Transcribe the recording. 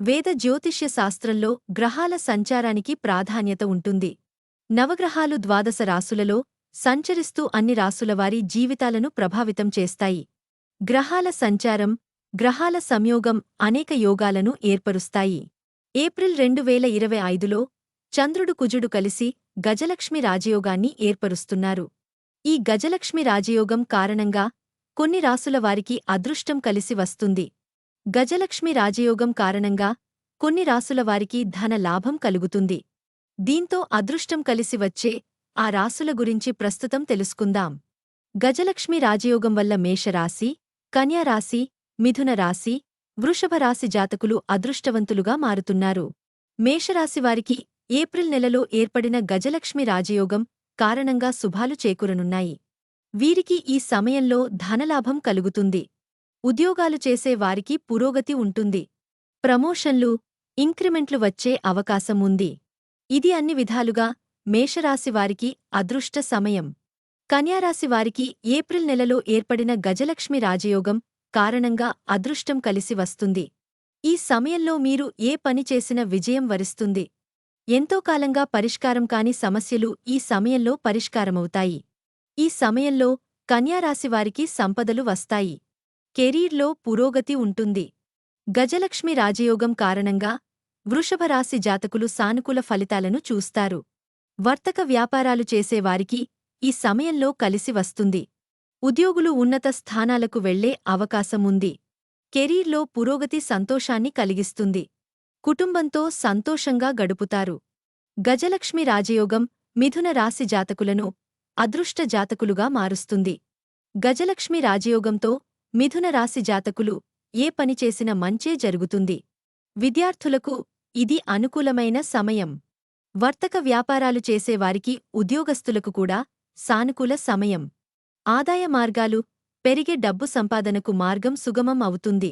వేద జ్యోతిష్య శాస్త్రంలో గ్రహాల సంచారానికి ప్రాధాన్యత ఉంటుంది. నవగ్రహాలు ద్వాదశ రాసులలో సంచరిస్తూ అన్ని రాసులవారి జీవితాలను ప్రభావితం చేస్తాయి. గ్రహాల సంచారం గ్రహాల సంయోగం అనేక యోగాలను ఏర్పరుస్తాయి. ఏప్రిల్ రెండు వేల ఇరవై ఐదులో చంద్రుడు కుజుడు కలిసి గజలక్ష్మి రాజయోగాన్ని ఏర్పరుస్తున్నారు. ఈ గజలక్ష్మి రాజయోగం కారణంగా కొన్ని రాసుల వారికి అదృష్టం కలిసి వస్తుంది. గజలక్ష్మి రాజయోగం కారణంగా కొన్ని రాసుల వారికి ధన లాభం కలుగుతుంది. దీంతో అదృష్టం కలిసి వచ్చే ఆ రాసుల గురించి ప్రస్తుతం తెలుసుకుందాం. గజలక్ష్మి రాజయోగం వల్ల మేషరాశి కన్యారాశి మిథున రాశి వృషభ రాశి జాతకులు అదృష్టవంతులుగా మారుతున్నారు. మేషరాశివారికి ఏప్రిల్ నెలలో ఏర్పడిన గజలక్ష్మి రాజయోగం కారణంగా శుభాలు చేకూరనున్నాయి. వీరికి ఈ సమయంలో ధనలాభం కలుగుతుంది. ఉద్యోగాలు చేసే వారికి పురోగతి ఉంటుంది. ప్రమోషన్లు ఇంక్రిమెంట్లు వచ్చే అవకాశం ఉంది. ఇది అన్ని విధాలుగా మేషరాశివారికి అదృష్ట సమయం. కన్యారాశివారికి ఏప్రిల్ నెలలో ఏర్పడిన గజలక్ష్మి రాజయోగం కారణంగా అదృష్టం కలిసి వస్తుంది. ఈ సమయంలో మీరు ఏ పని చేసినా విజయం వరిస్తుంది. ఎంతో కాలంగా పరిష్కారం కాని సమస్యలు ఈ సమయంలో పరిష్కారమవుతాయి. ఈ సమయంలో కన్యారాశివారికి సంపదలు వస్తాయి. కెరీర్లో పురోగతి ఉంటుంది. గజలక్ష్మి రాజయోగం కారణంగా వృషభరాశి జాతకులు సానుకూల ఫలితాలను చూస్తారు. వర్తక వ్యాపారాలు చేసేవారికి ఈ సమయంలో కలిసి వస్తుంది. ఉద్యోగులు ఉన్నత స్థానాలకు వెళ్ళే అవకాశముంది కెరీర్లో పురోగతి సంతోషాన్ని కలిగిస్తుంది. కుటుంబంతో సంతోషంగా గడుపుతారు. గజలక్ష్మి రాజయోగం మిథున రాశి జాతకులను అదృష్ట జాతకులుగా మారుస్తుంది. గజలక్ష్మి రాజయోగంతో మిథున రాశి జాతకులు ఏ పని చేసిన మంచే జరుగుతుంది. విద్యార్థులకు ఇది అనుకూలమైన సమయం. వర్తక వ్యాపారాలు చేసేవారికి ఉద్యోగస్తులకు కూడా సానుకూల సమయం. ఆదాయ మార్గాలు పెరిగే డబ్బు సంపాదనకు మార్గం సుగమం అవుతుంది.